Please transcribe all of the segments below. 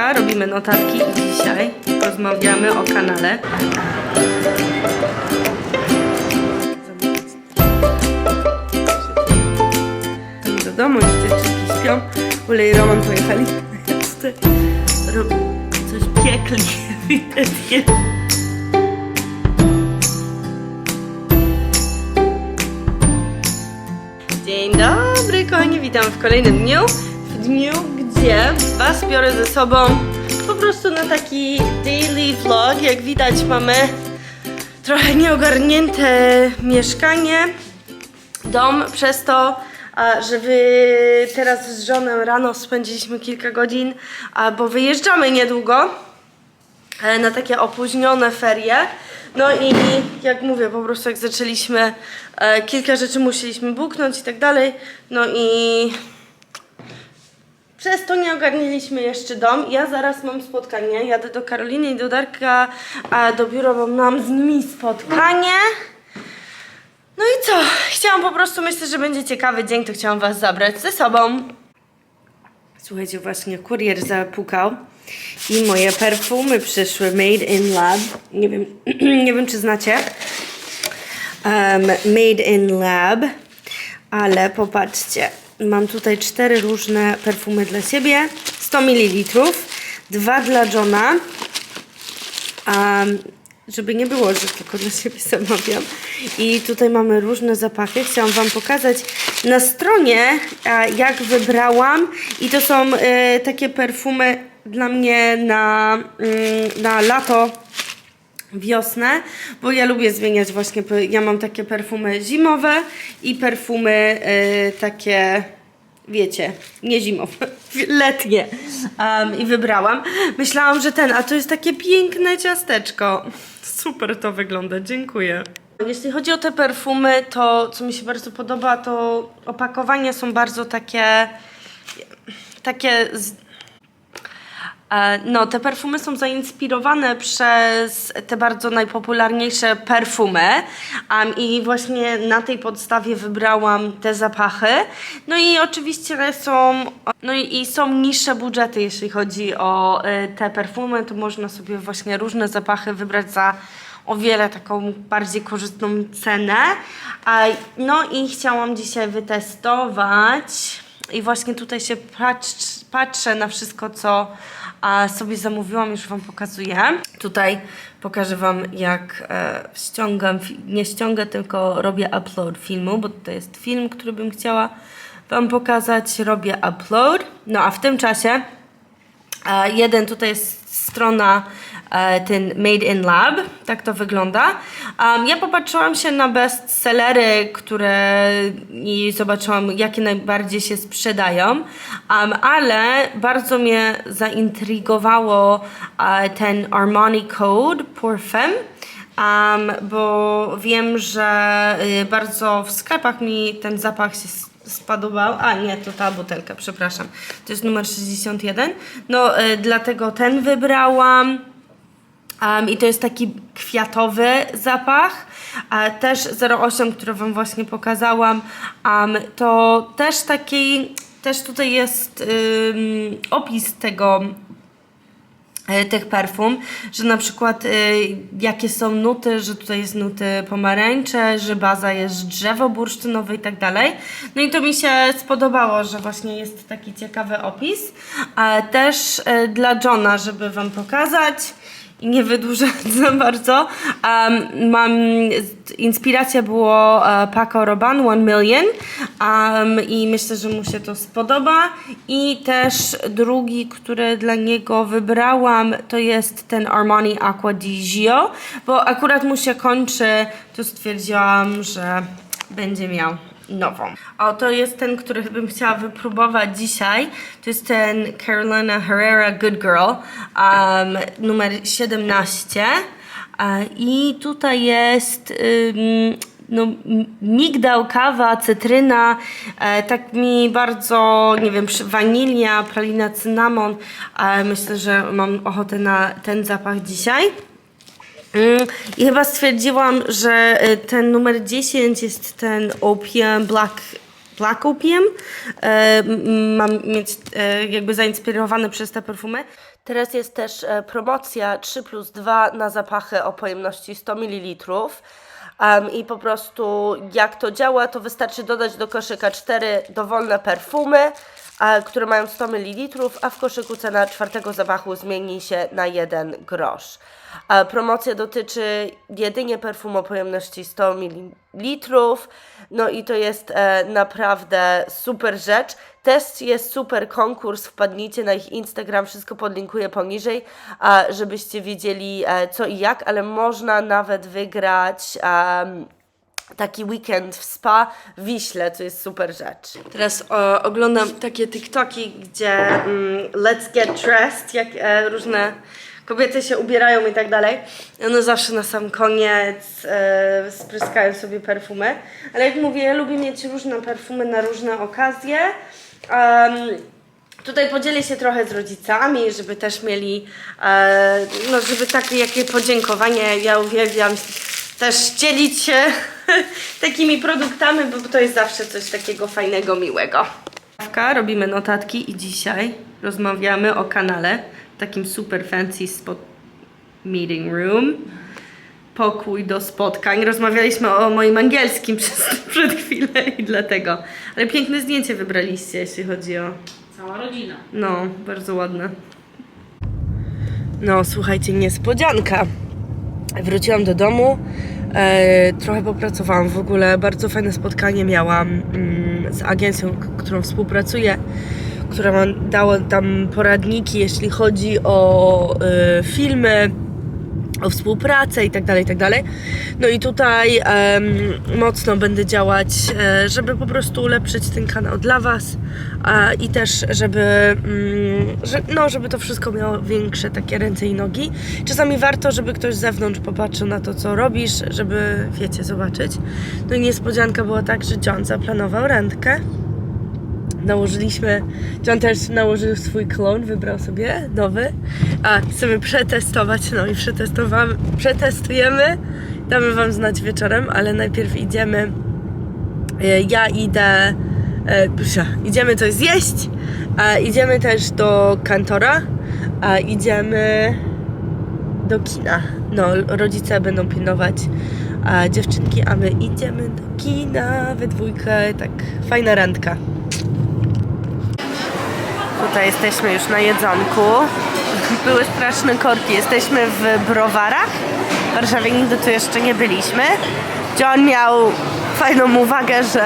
Robimy notatki i dzisiaj rozmawiamy o kanale. Do domu, już dziewczynki śpią. Ule Roman pojechali. Robią coś piekli. Dzień dobry, kochani, witam w kolejnym dniu. W dniu, Was biorę ze sobą po prostu na taki daily vlog. Jak widać, mamy trochę nieogarnięte mieszkanie, dom, przez to, że wy teraz z żoną rano spędziliśmy kilka godzin, bo wyjeżdżamy niedługo e, na takie opóźnione ferie. No i jak mówię, po prostu jak zaczęliśmy, e, kilka rzeczy musieliśmy buknąć i tak dalej. No i przez to nie ogarnęliśmy jeszcze dom. Ja zaraz mam spotkanie. Jadę do Karoliny i do Darka a do biura, bo mam z nimi spotkanie. No i co? Chciałam po prostu, myślę, że będzie ciekawy dzień, to chciałam Was zabrać ze sobą. Słuchajcie, właśnie kurier zapukał i moje perfumy przyszły Made in Lab. Nie wiem, nie wiem czy znacie. Um, made in Lab, ale popatrzcie, mam tutaj cztery różne perfumy dla siebie, 100 ml, dwa dla Johna, um, żeby nie było, że tylko dla siebie zamawiam. I tutaj mamy różne zapachy. Chciałam Wam pokazać na stronie, a, jak wybrałam. I to są e, takie perfumy dla mnie na, mm, na lato wiosnę, bo ja lubię zmieniać właśnie, ja mam takie perfumy zimowe i perfumy e, takie, wiecie, nie zimowe, letnie um, i wybrałam. Myślałam, że ten, a to jest takie piękne ciasteczko. Super to wygląda, dziękuję. Jeśli chodzi o te perfumy, to co mi się bardzo podoba, to opakowania są bardzo takie, takie No, te perfumy są zainspirowane przez te bardzo najpopularniejsze perfumy um, i właśnie na tej podstawie wybrałam te zapachy. No i oczywiście są, no i, są niższe budżety, jeśli chodzi o e, te perfumy, to można sobie właśnie różne zapachy wybrać za o wiele taką bardziej korzystną cenę. No i chciałam dzisiaj wytestować i właśnie tutaj się patrz, patrzę na wszystko, co a, sobie zamówiłam, już Wam pokazuję. Tutaj pokażę Wam, jak e, ściągam, nie ściągę, tylko robię upload filmu, bo to jest film, który bym chciała Wam pokazać. Robię upload. No a w tym czasie E, Jeden tutaj jest strona ten Made in Lab, tak to wygląda. Ja popatrzyłam się na bestsellery, które i zobaczyłam, jakie najbardziej się sprzedają, ale bardzo mnie zaintrygowało e, ten Armani Code pour Femme. Um, bo wiem, że y, bardzo w sklepach mi ten zapach się spodobał. A nie, to ta butelka, przepraszam. To jest numer 61. No, y, dlatego ten wybrałam. Um, I to jest taki kwiatowy zapach. A też 08, który Wam właśnie pokazałam. Um, to też taki, też tutaj jest ym, opis tego e, tych perfum, że na przykład y, jakie są nuty, że tutaj jest nuty pomarańcze, że baza jest drzewo bursztynowe i tak dalej. No i to mi się spodobało, że właśnie jest taki ciekawy opis. A też y, dla Johna, żeby Wam pokazać i nie wydłużać za bardzo. Um, mam, inspiracja było uh, Paco Rabanne One Million um, i myślę, że mu się to spodoba. I też drugi, który dla niego wybrałam, to jest ten Armani Aqua di Gio, bo akurat mu się kończy, to stwierdziłam, że będzie miał nową. O, to jest ten, który bym chciała wypróbować dzisiaj. To jest ten Carolina Herrera Good Girl, um, numer 17. E, I tutaj jest ym, no, migdał, kawa, cytryna, e, tak mi bardzo, nie wiem, wanilia, pralina, cynamon. E, myślę, że mam ochotę na ten zapach dzisiaj. Mm, I chyba stwierdziłam, że y, ten numer 10 jest ten Opium Black Black Opium. E, mam mieć e, jakby zainspirowany przez te perfumy. Teraz jest też e, promocja 3 plus 2 na zapachy o pojemności 100 ml. Um, I po prostu jak to działa, to wystarczy dodać do koszyka cztery dowolne perfumy, a, które mają 100 ml, a w koszyku cena czwartego zapachu zmieni się na 1 grosz. A promocja dotyczy jedynie perfumu o pojemności 100 ml, no i to jest e, naprawdę super rzecz. Też jest super konkurs, wpadnijcie na ich Instagram, wszystko podlinkuję poniżej, a, żebyście wiedzieli e, co i jak, ale można nawet wygrać taki weekend w spa w Wiśle, co jest super rzecz. Teraz o, oglądam takie TikToki, gdzie mm, let's get dressed, jak e, różne kobiety się ubierają i tak dalej. One zawsze na sam koniec e, spryskają sobie perfumy. Ale jak mówię, ja lubię mieć różne perfumy na różne okazje. Em, Tutaj podzielę się trochę z rodzicami, żeby też mieli, e, no żeby takie jakie podziękowanie. Ja uwielbiam też dzielić się takimi produktami, bo to jest zawsze coś takiego fajnego, miłego. Robimy notatki i dzisiaj rozmawiamy o kanale, takim super fancy spot meeting room. Pokój do spotkań. Rozmawialiśmy o moim angielskim przez, przed chwilę i dlatego. Ale piękne zdjęcie wybraliście, jeśli chodzi o Cała rodzina. no, bardzo ładne. No, słuchajcie, niespodzianka. Wróciłam do domu, e, trochę popracowałam w ogóle. Bardzo fajne spotkanie miałam mm, z agencją, którą współpracuję, która dała tam poradniki, jeśli chodzi o e, filmy, o współpracę i tak dalej, i tak dalej. No i tutaj em, mocno będę działać, e, żeby po prostu ulepszyć ten kanał dla Was a, i też, żeby, mm, że, no, żeby to wszystko miało większe takie ręce i nogi. Czasami warto, żeby ktoś z zewnątrz popatrzył na to, co robisz, żeby, wiecie, zobaczyć. No i niespodzianka była tak, że John zaplanował randkę nałożyliśmy, John też nałożył swój klon, wybrał sobie nowy, a chcemy przetestować, no i przetestowamy, przetestujemy, damy wam znać wieczorem, ale najpierw idziemy, e, ja idę, e, idziemy coś zjeść, a idziemy też do kantora, a idziemy do kina. No, rodzice będą pilnować a, dziewczynki, a my idziemy do kina we dwójkę, tak fajna randka. Tutaj jesteśmy już na jedzonku. Były straszne korki. Jesteśmy w browarach. W Warszawie nigdy tu jeszcze nie byliśmy. John miał fajną uwagę, że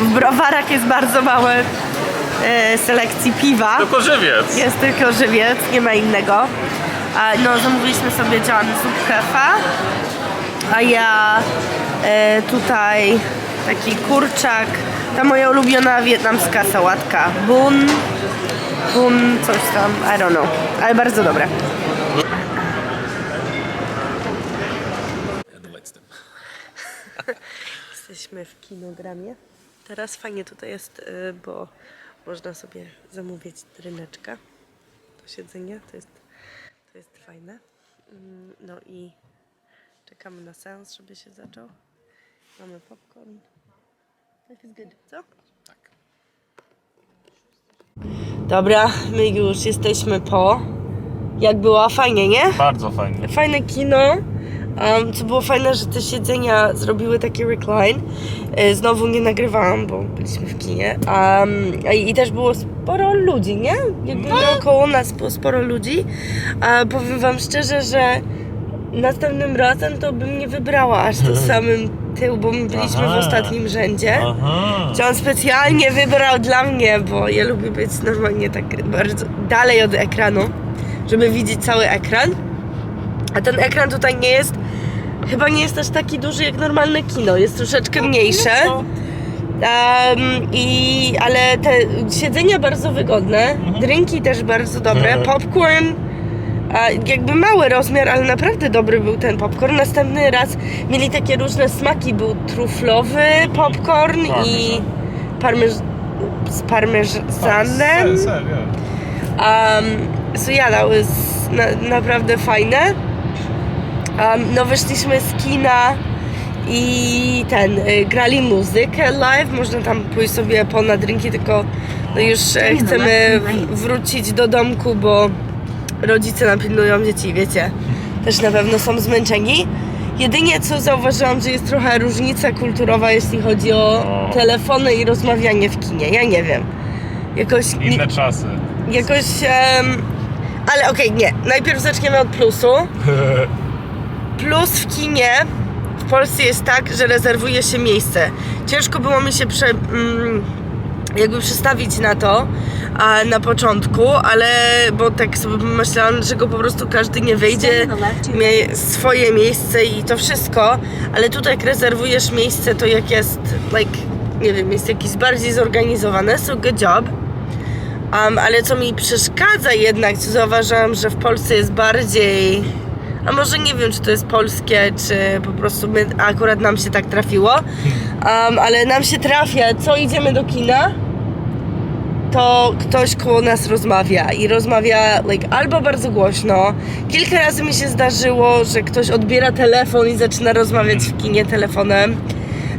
w browarach jest bardzo małe e, selekcji piwa. Tylko żywiec. Jest tylko żywiec, nie ma innego. A, no, zamówiliśmy sobie John zupkefa, a ja e, tutaj taki kurczak, ta moja ulubiona wietnamska sałatka bun, bun coś tam, I don't know, ale bardzo dobre. Jesteśmy w kinogramie. Teraz fajnie tutaj jest, y, bo można sobie zamówić dryneczka do siedzenia. To jest, to jest fajne. Mm, No i czekamy na seans, żeby się zaczął. Mamy popcorn. Life is good, co? Tak. Dobra, my już jesteśmy po. Jak było? Fajnie, nie? Bardzo fajnie. fajne kino. Um, co było fajne, że te siedzenia zrobiły taki recline. E, Znowu nie nagrywałam, bo byliśmy w kinie. Um, i- I też było sporo ludzi, nie? Jakby dookoło nas było sporo ludzi. A powiem wam szczerze, że następnym razem to bym nie wybrała aż do samym tyłu, bo my byliśmy w Aha. ostatnim rzędzie. Aha. Czy on specjalnie wybrał dla mnie, bo ja lubię być normalnie tak bardzo dalej od ekranu, żeby widzieć cały ekran. A ten ekran tutaj nie jest, chyba nie jest aż taki duży jak normalne kino, jest troszeczkę mniejsze. Em, i, ale te siedzenia bardzo wygodne, drinki też bardzo dobre, Mhm. popcorn a, jakby mały rozmiar, ale naprawdę dobry był ten popcorn. Następny raz mieli takie różne smaki, był truflowy popcorn i parmez z parmezanem. Um, so yeah, that was na, naprawdę fajne. Um, no wyszliśmy z kina i ten, y, grali muzykę live, można tam pójść sobie po na drinki, tylko no już e, chcemy wrócić do domku, bo rodzice napilnują dzieci, wiecie, też na pewno są zmęczeni. Jedynie co zauważyłam, że jest trochę różnica kulturowa, jeśli chodzi o O. telefony i rozmawianie w kinie. Ja nie wiem. Jakoś. Inne czasy. jakoś. em, ale okej, nie. Najpierw zaczniemy od plusu. Plus w kinie w Polsce jest tak, że rezerwuje się miejsce. Ciężko było mi się prze, mm, jakby przestawić na to a, na początku, ale bo tak sobie myślałam, że go po prostu każdy nie wejdzie, mie swoje miejsce i to wszystko, ale tutaj jak rezerwujesz miejsce, to jak jest, like, nie wiem, jest jakieś bardziej zorganizowane, so good job. Um, ale co mi przeszkadza jednak, co zauważyłam, że w Polsce jest bardziej. A może nie wiem, czy to jest polskie, czy po prostu my, akurat nam się tak trafiło. Um, ale nam się trafia, co idziemy do kina, to ktoś koło nas rozmawia i rozmawia like, albo bardzo głośno. Kilka razy mi się zdarzyło, że ktoś odbiera telefon i zaczyna rozmawiać w kinie telefonem.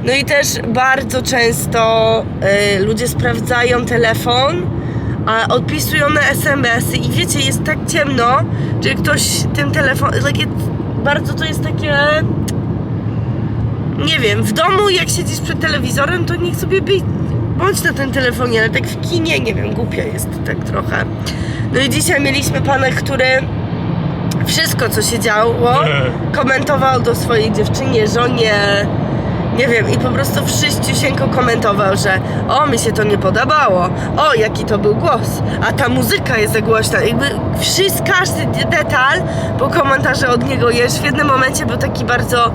No i też bardzo często y, ludzie sprawdzają telefon, a odpisują na SMS-y i wiecie, jest tak ciemno, że ktoś tym telefon, like, bardzo to jest takie nie wiem, w domu jak siedzisz przed telewizorem, to niech sobie by... bądź na tym telefonie, ale tak w kinie, nie wiem, głupia jest tak trochę. No i dzisiaj mieliśmy pana, który wszystko co się działo komentował do swojej dziewczynie, żonie, nie wiem, i po prostu wszyściusieńko komentował, że o, mi się to nie podobało, o, jaki to był głos, a ta muzyka jest za głośna. Jakby wszystko, każdy detal, bo komentarze od niego jest. W jednym momencie był taki bardzo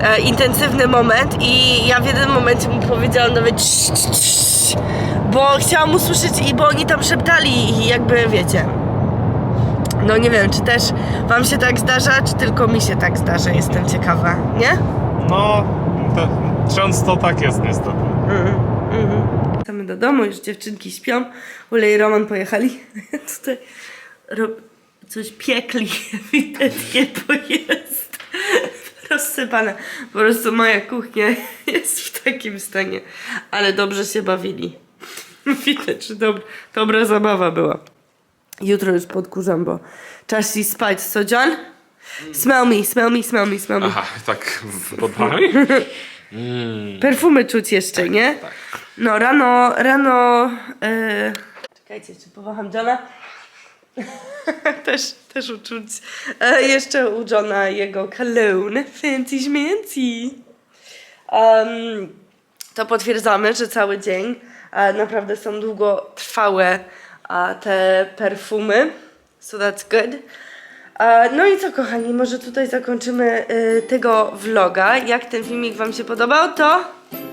e, intensywny moment i ja w jednym momencie mu powiedziałam nawet "Cii, cii, cii", bo chciałam usłyszeć i bo oni tam szeptali i jakby wiecie. No nie wiem, czy też wam się tak zdarza, czy tylko mi się tak zdarza, jestem ciekawa, nie? No, to, często tak jest niestety. Wracamy do domu, już dziewczynki śpią. Ule i Roman pojechali. Tutaj rob... coś piekli, ewidentnie, bo jest rozsypane. Po prostu moja kuchnia jest w takim stanie. Ale dobrze się bawili. Widać, że dob dobra zabawa była. Jutro już podkurzam, bo czas iść spać. Co, John? Smell me, smell me, smell me, smell me. Aha, tak pod wami? Perfumy czuć jeszcze, nie? No rano, rano... E... Czekajcie, czy powaham Johna? też, też uczuć e, jeszcze u Johna jego cologne Fancy Schmancy. Um, to potwierdzamy, że cały dzień e, naprawdę są długotrwałe e, te perfumy. So that's good. E, No i co kochani, może tutaj zakończymy e, tego vloga. Jak ten filmik wam się podobał, to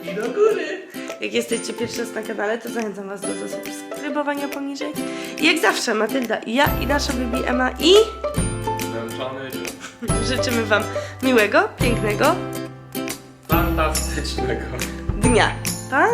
i do góry. Jak jesteście pierwszy raz na kanale, to zachęcam was do zasubskrybowania poniżej. I jak zawsze Matylda i ja i nasza baby Emma i Zmęczony, życzymy wam miłego, pięknego fantastycznego. dnia. Pa!